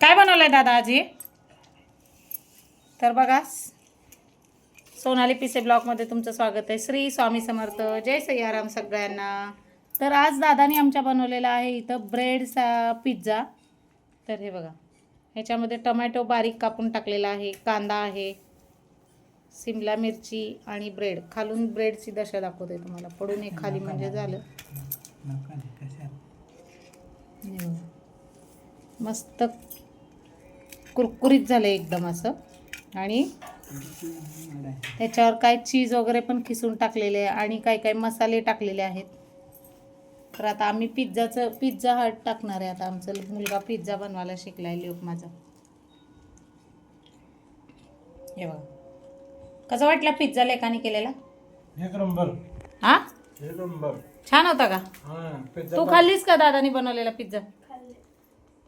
काय बनवलंय दादा आज? हे तर बघा सोनाली पिसे ब्लॉगमध्ये तुमचं स्वागत आहे. श्री स्वामी समर्थ जय सह्याराम सगळ्यांना. तर आज दादाने आमच्या बनवलेला आहे इथं ब्रेडचा पिझ्झा तर हे बघा ह्याच्यामध्ये टमॅटो बारीक कापून टाकलेला आहे कांदा आहे सिमला मिरची आणि ब्रेड खालून ब्रेडची दशा दाखवते तुम्हाला. पडून एक खाली म्हणजे झालं. मस्त कुरकुरीत झालं एकदम असं. आणि त्याच्यावर काय चीज वगैरे पण खिसून टाकलेले आहे आणि काय काय मसाले टाकलेले आहेत. तर आता आम्ही पिझ्झाचं पिझ्झा हट टाकणार आहे आता आमचा. मुलगा पिझ्झा बनवायला शिकलाय लोक माझा. हे बघा. कसा वाटला पिझ्झा लेखाने केलेला? एक नंबर. हा? एक नंबर. छान होता का? हा पिझ्झा तू खाल्लीस का दादानी बनवलेला पिझ्झा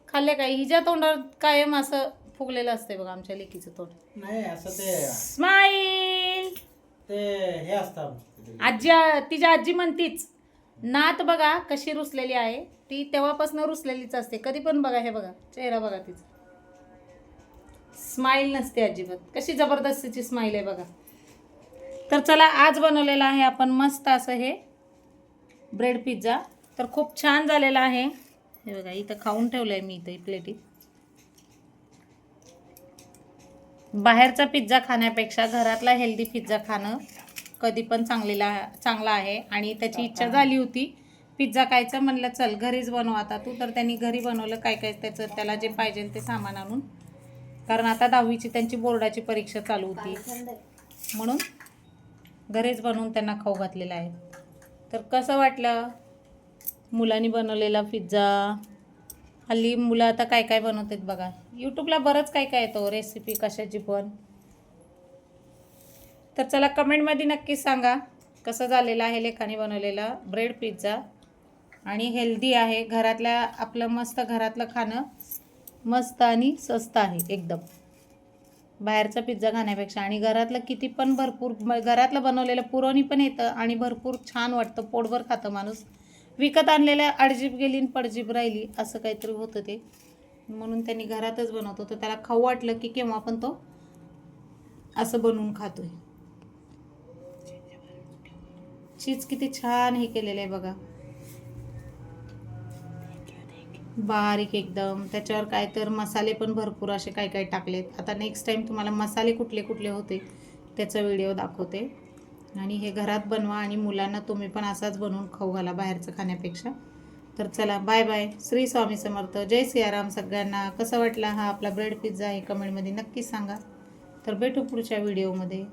खाल्ले. काय हिच्या तोंडावर कायम असं फुगलेलं असते बघा आमच्या लेकीचं तोंड. नाही असं ते स्माईल ते हे असतं आजी तिच्या आजी म्हणतीच नात बघा कशी रुसलेली आहे. ती तेव्हापासून रुसलेलीच असते. कधी पण बघा हे बघा चेहरा बघा तिचा. स्माईल नसते अजिबात. कशी जबरदस्तीची स्माईल आहे बघा. तर चला आज बनवलेलं आहे आपण मस्त असं हे ब्रेड पिझ्झा तर खूप छान झालेला आहे. हे बघा इथं खाऊन ठेवलं आहे मी इथं प्लेटीत बाहेरचा पिझ्झा खाण्यापेक्षा घरातला हेल्दी पिझ्झा खाणं कधी पण चांगलेला चांगला आहे. आणि त्याची इच्छा झाली होती. पिझ्झा खायचं म्हणलं चल घरीच बनव आता तू. तर त्यांनी घरी बनवलं काय काय त्याचं त्याला जे पाहिजे ते सामान आणून. कारण आता दहावीची त्यांची बोर्डाची परीक्षा चालू होती. म्हणून घरीच बनवून त्यांना खाऊ घातलेला आहे. तर कसं वाटलं? मुलांनी बनवलेला पिझ्झा? हल्ली मुलं आता काय काय बनवतात बघा. यूट्यूबला बरंच काय काय येतो हो, रेसिपी कशाची पण. तर चला कमेंटमध्ये नक्की सांगा कसं झालेलं आहे लेखाने बनवलेला ब्रेड पिझ्झा आणि हेल्दी आहे. घरातल्या आपलं मस्त घरातलं खाणं मस्त आणि स्वस्त आहे एकदम. बाहेरचा पिझ्झा खाण्यापेक्षा आणि घरातलं किती पण भरपूर घरातलं बनवलेलं पुरवणी पण येतं आणि भरपूर छान वाटतं. पोटभर खातं माणूस. विकत आणलेल्या अडजीब गेली आणि पडजीब राहिली असं काहीतरी होतं ते. म्हणून त्यांनी घरातच बनवतो. तर त्याला खाऊ वाटलं की केव्हा पण तो असं बनवून खातोय. चीज किती छान हे केलेलं आहे बघा. बारीक एकदम. त्याच्यावर काय तर मसाले पण भरपूर असे काय काय टाकलेत. आता नेक्स्ट टाईम तुम्हाला मसाले कुठले कुठले होते त्याचा व्हिडिओ दाखवते. आणि हे घरात बनवा आणि मुलांना तुम्ही पण असाच बनवून खाऊ घाला बाहेरचं खाण्यापेक्षा. तर चला बाय बाय श्री स्वामी समर्थ. जय सियाराम सगळ्यांना. कसा वाटला हा आपला ब्रेड पिझ्झा आहे कमेंटमध्ये नक्की सांगा. तर भेटू पुढच्या व्हिडिओमध्ये